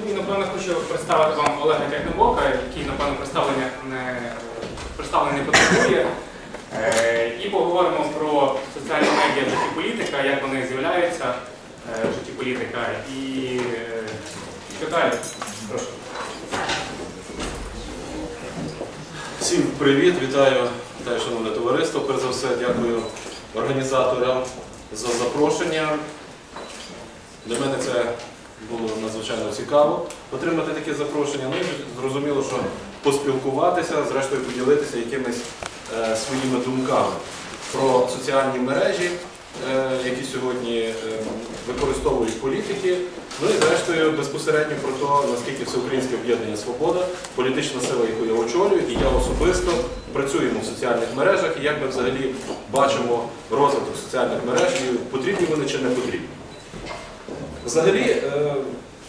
Ну і напевно хочу представити вам Олега Тягнебока, який, напевно, представлення не представлення не потребує. Е, І поговоримо про соціальні медіа в житті політика, як вони з'являються е, в житті політика і е, що. Прошу. Всім привіт, вітаю, вітаю, шановне товариство. Перш за все, дякую організаторам за запрошення. Для мене це було надзвичайно цікаво отримати таке запрошення. Ну і зрозуміло, що поспілкуватися, зрештою поділитися якимись е, своїми думками про соціальні мережі, е, які сьогодні е, використовують політики. Ну і зрештою безпосередньо про те, наскільки Всеукраїнське об'єднання Свобода, політична сила, яку я очолюю, і я особисто працюємо в соціальних мережах, і як ми взагалі бачимо розвиток соціальних мереж, і потрібні вони чи не потрібні. Взагалі, е,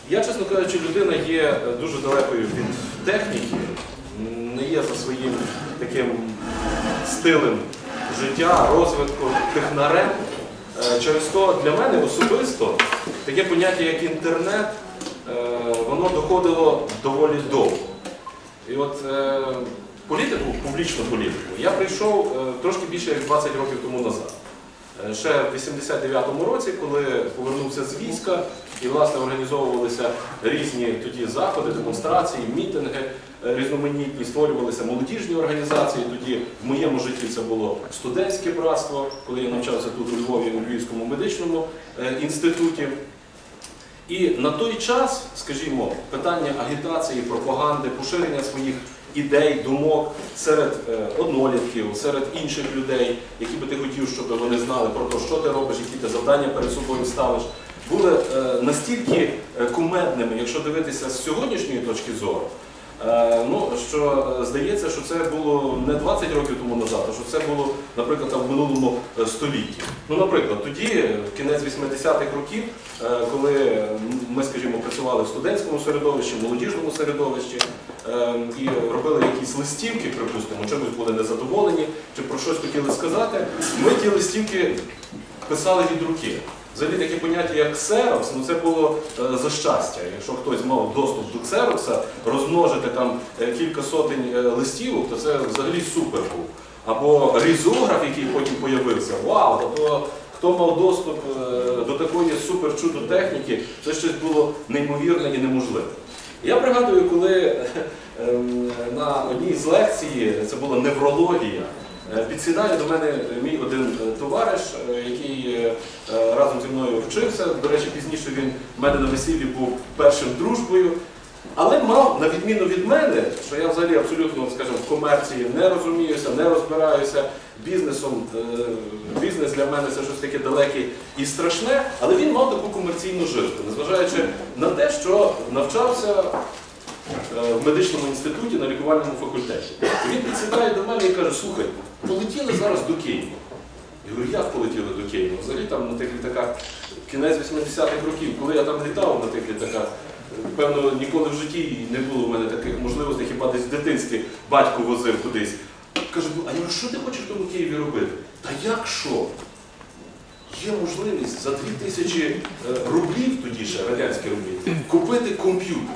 я, чесно кажучи, людина є е, дуже далекою від техніки, не є за своїм таким стилем життя, розвитку, технарем. Е, Через то для мене особисто таке поняття, як інтернет, воно доходило доволі довго. І от політику, публічну політику, я прийшов трошки більше як 20 років тому назад. Е, Ще в 89-му році, коли повернувся з війська і власне організовувалися різні тоді заходи, демонстрації, мітинги е, різноманітні, створювалися молодіжні організації. Тоді в моєму житті це було студентське братство, коли я навчався тут у Львові у Львівському медичному е, інституті. І на той час, скажімо, питання агітації, пропаганди, поширення своїх ідей, думок серед е, однолітків, серед інших людей, які би ти хотів, щоб вони знали про те, що ти робиш, які ти завдання перед собою ставиш, були е, настільки е, кумедними, якщо дивитися з сьогоднішньої точки зору. Е, Ну, що е, здається, що це було не 20 років тому назад, а що це було, наприклад, там, в минулому е, столітті. Ну, наприклад, тоді, в кінець 80-х років, коли ми, скажімо, працювали в студентському середовищі, молодіжному середовищі і робили якісь листівки, припустимо, чимось були незадоволені, чи про щось хотіли сказати, ми ті листівки писали від руки. Взагалі таке поняття, як ксерокс, ну це було е, за щастя. Якщо хтось мав доступ до ксерокса, розмножити там е, кілька сотень е, листівок, то це взагалі супер був. Або різограф, який потім появився, вау, тобто хто мав доступ е, до такої супер чудо техніки, це щось було неймовірне і неможливе. Я пригадую, коли ем, на одній з лекцій, це була неврологія, Е, Підсідає до мене мій один е, товариш, е, який е, е, разом зі мною вчився. До речі, пізніше він в мене на весіллі був першим дружбою. Але мав, на відміну від мене, що я взагалі абсолютно, скажімо, в комерції не розуміюся, не розбираюся бізнесом. е, Бізнес для мене це щось таке далеке і страшне, але він мав таку комерційну жилку, незважаючи на те, що навчався е, в медичному інституті на лікувальному факультеті. Він підсідає до мене і каже, слухай, полетіли зараз до Києва. Я говорю, як полетіли до Києва? Взагалі там на тих літаках кінець 80-х років, коли я там літав на тих літаках, певно, ніколи в житті не було в мене таких можливостей, хіба десь в дитинстві батько возив кудись. Кажу, «Ну, а я говорю, що ти хочеш в тому Києві робити? Та як що? Є можливість за 2 тисячі е, рублів, тоді ще радянські рублі, купити комп'ютер.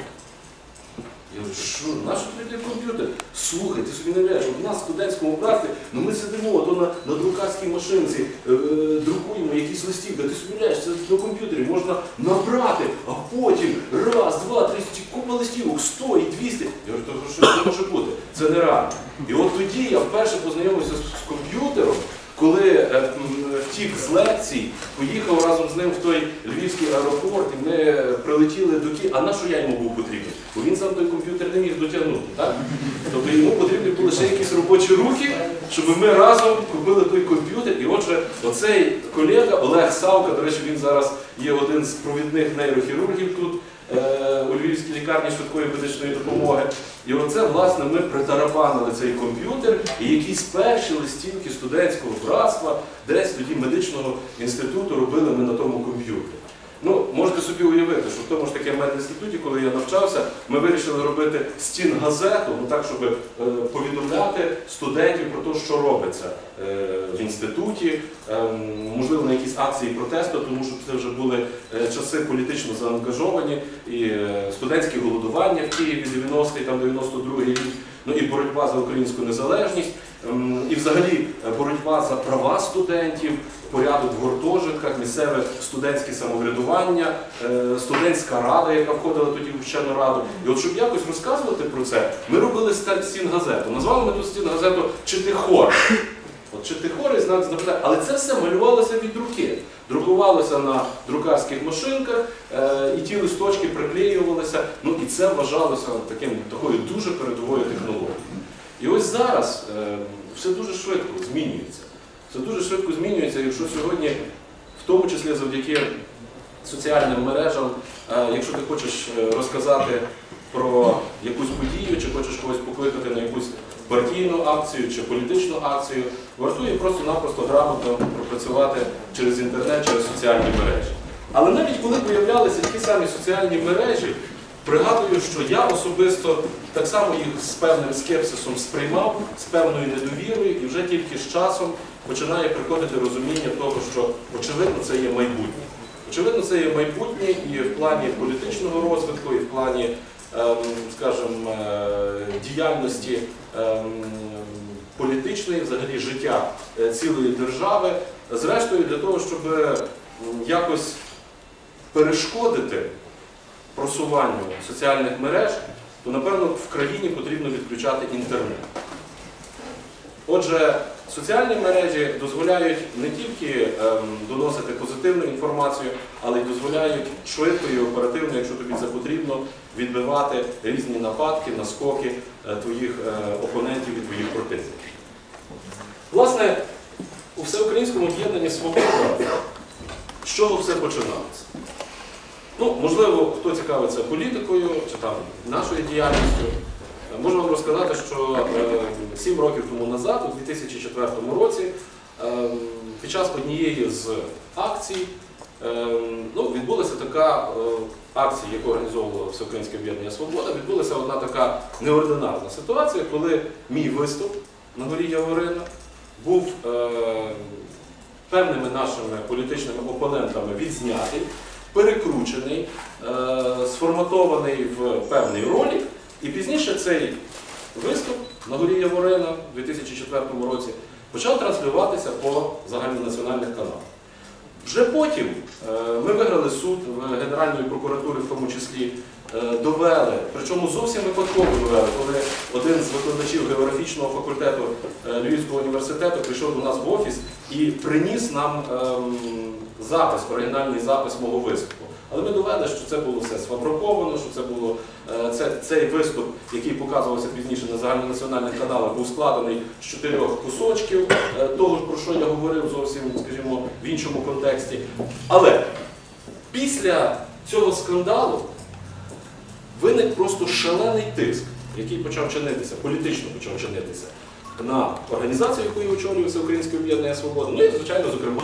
Що, наш тобі комп'ютер? Слухай, ти собі не уявляєш, от у нас в студентському братстві, ну ми сидимо то на, на друкарській машинці, е, друкуємо якісь листівки, ти собі уявляєш, це на комп'ютері можна набрати, а потім раз, два, три, купа листівок, сто і 200. Я говорю, то що це може бути? Це нереально. І от тоді я вперше познайомився з, з комп'ютером, коли е, м, втік з лекцій, поїхав разом з ним в той львівський аеропорт, і ми прилетіли до Києва. А на що я йому був потрібен? Бо він сам той комп'ютер не міг дотягнути. Так? Тобто йому потрібні були ще якісь робочі руки, щоб ми разом купили той комп'ютер. І отже, оцей колега Олег Савка, до речі, він зараз є один з провідних нейрохірургів тут. Е, У Львівській лікарні швидкої медичної допомоги. І оце, власне, ми притарабанили цей комп'ютер і якісь перші листівки студентського братства, десь тоді медичного інституту робили ми на тому комп'ютері. Ну, можете собі уявити, що в тому ж таки медінституті, коли я навчався, ми вирішили робити стін газету, ну так, щоб е, повідомляти студентів про те, що робиться е, в інституті, ем, можливо, на якісь акції протесту, тому що це вже були е, часи політично заангажовані, і е, студентське голодування в Києві 90-й, там 92-й рік, ну і боротьба за українську незалежність, і взагалі е, боротьба за права студентів, порядок в гуртожитках, місцеве студентське самоврядування, е, студентська рада, яка входила тоді в вчену раду. І от щоб якось розказувати про це, ми робили стін газету. Назвали ми ту стін газету Читихор. От Читихор і знак запитання. Але це все малювалося від руки. Друкувалося на друкарських машинках, е, і ті листочки приклеювалися. Ну і це вважалося таким такою дуже передовою технологією. І ось зараз е, все дуже швидко змінюється. Все дуже швидко змінюється, якщо сьогодні, в тому числі завдяки соціальним мережам, е, якщо ти хочеш е, розказати про якусь подію, чи хочеш когось покликати на якусь партійну акцію чи політичну акцію, вартує просто-напросто грамотно пропрацювати через інтернет, через соціальні мережі. Але навіть коли появлялися ті самі соціальні мережі, пригадую, що я особисто так само їх з певним скепсисом сприймав, з певною недовірою, і вже тільки з часом починає приходити розуміння того, що очевидно це є майбутнє. Очевидно, це є майбутнє і в плані політичного розвитку, і в плані, ем, скажімо, е, діяльності ем, політичної, взагалі життя е, цілої держави. Зрештою, для того, щоб якось перешкодити просуванню соціальних мереж, то напевно в країні потрібно відключати інтернет. Отже, соціальні мережі дозволяють не тільки ем, доносити позитивну інформацію, але й дозволяють швидко і оперативно, якщо тобі це потрібно, відбивати різні нападки, наскоки е, твоїх е, опонентів і твоїх противників. Власне, у всеукраїнському об'єднанні свобода з чого все починалося? Ну, можливо, хто цікавиться політикою чи там нашою діяльністю, можу вам розказати, що е, 7 років тому назад, у 2004 році, е, під час однієї з акцій е, ну, відбулася така акція, яку організовувало Всеукраїнське об'єднання Свобода, відбулася одна така неординарна ситуація, коли мій виступ на горі Яворина був певними нашими політичними опонентами відзнятий, перекручений, е, сформатований в певний ролик, і пізніше цей виступ на горі Яворина у 2004 році почав транслюватися по загальнонаціональних каналах. Вже потім е, ми виграли суд в Генеральної прокуратури, в тому числі, довели, причому зовсім випадково довели, коли один з викладачів географічного факультету е, Львівського університету прийшов до нас в офіс і приніс нам ем, запис, оригінальний запис мого виступу. Але ми довели, що це було все сфабриковано, що це було е, це, цей виступ, який показувався пізніше на загальнонаціональних каналах, був складений з чотирьох кусочків е, того, про що я говорив зовсім, скажімо, в іншому контексті. Але після цього скандалу виник просто шалений тиск, який почав чинитися, політично почав чинитися на організацію, яку я очолюю, Всеукраїнське об'єднання Свобода, ну і, звичайно, зокрема.